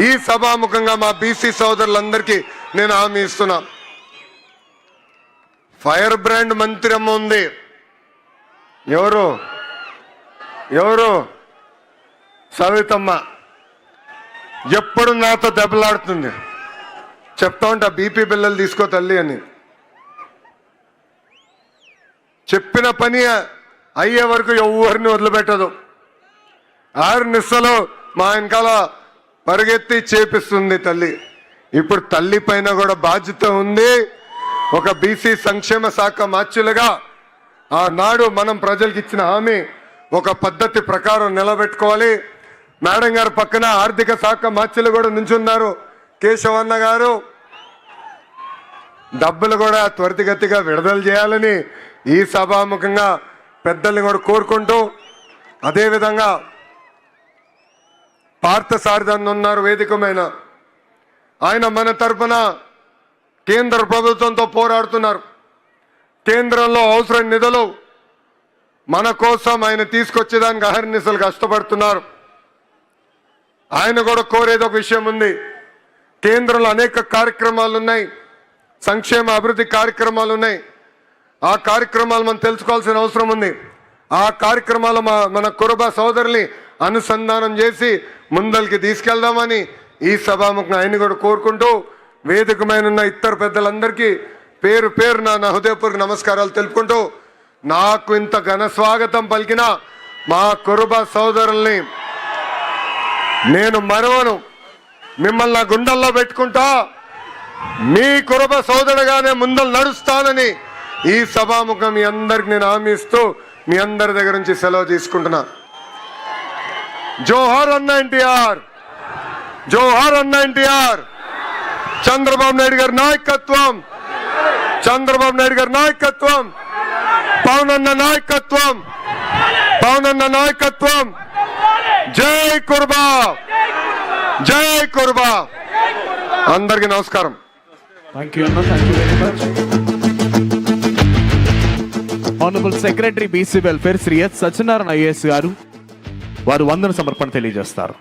ఈ సభాముఖంగా మా బీసీ సోదరులందరికీ నేను హామీ ఇస్తున్నా. ఫైర్ బ్రాండ్ మంత్రమ్మ ఉంది. ఎవరు? ఎవరు? సవితమ్మ. ఎప్పుడు నాతో దెబ్బలాడుతుంది? చెప్తా ఉంటా బీపీ బిల్లలు తీసుకో తల్లి అని. చెప్పిన పని అయ్యే వరకు ఎవరిని వదిలిపెట్టదు. ఆరు నిస్సలు మా వెనకాల పరిగెత్తి చేపిస్తుంది తల్లి. ఇప్పుడు తల్లి పైన కూడా బాధ్యత ఉంది. ఒక బీసీ సంక్షేమ శాఖ మార్చులుగా ఆనాడు మనం ప్రజలకు ఇచ్చిన హామీ ఒక పద్ధతి ప్రకారం నిలబెట్టుకోవాలి. మేడం గారు పక్కన ఆర్థిక శాఖ మార్చులు కూడా నుంచున్నారు. కేశవన్న గారు డబ్బులు కూడా త్వరితగతిగా విడుదల చేయాలని ఈ సభాముఖంగా పెద్దల్ని కూడా కోరుకుంటూ అదేవిధంగా పార్థసారథన్ ఉన్నారు వేదికమైన. ఆయన మన తరపున కేంద్ర ప్రభుత్వంతో పోరాడుతున్నారు. కేంద్రంలో అవసరం నిధులు మన కోసం ఆయన తీసుకొచ్చేదానికి అహర్నిశలు కష్టపడుతున్నారు. ఆయన కూడా కోరేది ఒక విషయం ఉంది. కేంద్రంలో అనేక కార్యక్రమాలు ఉన్నాయి. సంక్షేమ అభివృద్ధి కార్యక్రమాలు ఉన్నాయి. ఆ కార్యక్రమాలు మనం తెలుసుకోవాల్సిన అవసరం ఉంది. ఆ కార్యక్రమాలు మన కురుబ సోదరుని అనుసంధానం చేసి ముందరికి తీసుకెళ్దామని ఈ సభాముఖం ఆయన కూడా కోరుకుంటూ వేదికమైన ఉన్న ఇతర పెద్దలందరికీ పేరు పేరు నా హృదయపూర్వక నమస్కారాలు తెలుపుకుంటూ నాకు ఇంత ఘన స్వాగతం పలికిన మా కురుబ సోదరుల్ని నేను మరవను. మిమ్మల్ని నా గుండెల్లో పెట్టుకుంటా మీ కురుబ సోదరుగానే ముందలు నడుస్తానని ఈ సభాముఖం మీ అందరికి నేను హామీ ఇస్తూ మీ అందరి దగ్గర నుంచి సెలవు తీసుకుంటున్నా. జోహార్ అన్న ఎన్టీఆర్. జోహార్ అన్న ఎన్టీఆర్. చంద్రబాబు నాయుడు గారి నాయకత్వం. చంద్రబాబు నాయుడు గారి నాయకత్వం. పవన్ అన్న నాయకత్వం. పవన్ అన్న నాయకత్వం. జై కుర్బా. జై కుర్బా. అందరికీ నమస్కారం. థ్యాంక్ యూ అన్న. Thank you very much honourable secretary BC welfare Shri S Satyanarayana IAS garu వారు వందన సమర్పణ తెలియజేస్తారు.